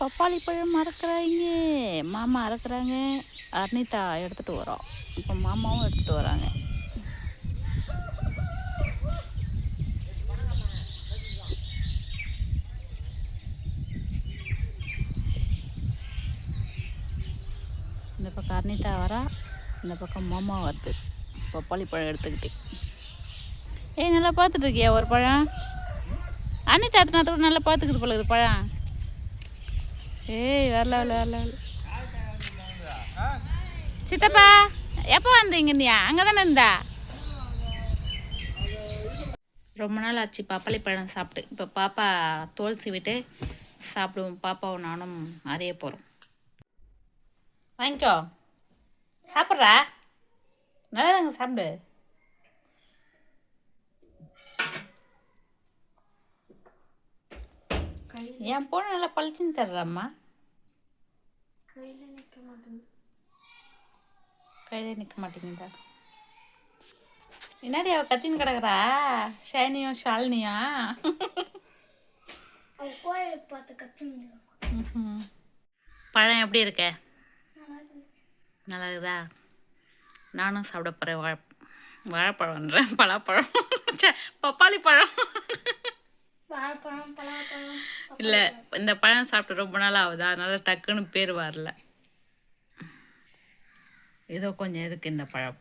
பப்பாளி பழம் மறக்கிறாங்க. மாமா அறக்குறாங்க. அர்னிதா எடுத்துகிட்டு வரோம். இப்போ மாமாவும் எடுத்துகிட்டு வராங்க. இந்த பக்கம் அர்னிதா வரா. இந்த பக்கம் மாமா வருது. பப்பாளி பழம் எடுத்துக்கிட்டு. ஏய் நல்லா பார்த்துட்டு இருக்கியா ஒரு பழம்? அனிதா அத்தனை நல்லா பார்த்துக்குது போல இது பழம். ஏய் வரல வரல வரல வரல. சித்தப்பா எப்போ வந்தீங்க நீ? அங்கே தானே இருந்தா? ரொம்ப நாள் ஆச்சு பப்பாளி பழம் சாப்பிட்டு. இப்போ பாப்பா தோல் சீவிட்டு சாப்பிடுவோம். பாப்பாவும் நானும் அறிய போகிறோம் வாங்கிக்கோ. சாப்பிட்றா? நல்லா தாங்க சாப்பிடு. என் பொண்ணு நல்லா பளிச்சுன்னு தர்றாம்மா. கையில் நிற்க மாட்டேங்குது. கையிலே நிற்க மாட்டேங்குதா? என்னடி அவ கத்தின்னு கிடக்குறா? ஷைனியும் ஷாலினியும் அவன் கோயிலுக்கு பார்த்து ம்ஹும். பழம் எப்படி இருக்க? நல்லா இருக்குதா நானும் சாப்பிட போகிறேன் வாழ வாழைப்பழம்ன்றேன் பலாப்பழம். பப்பாளி பழம். வாழைப்பழம் பலாப்பழம். இல்லை இந்த பழம் சாப்பிட்டு ரொம்ப நாள் ஆகுது? அதனால டக்குன்னு பேர் வரல. ஏதோ கொஞ்சம் இருக்கு இந்த பழம்?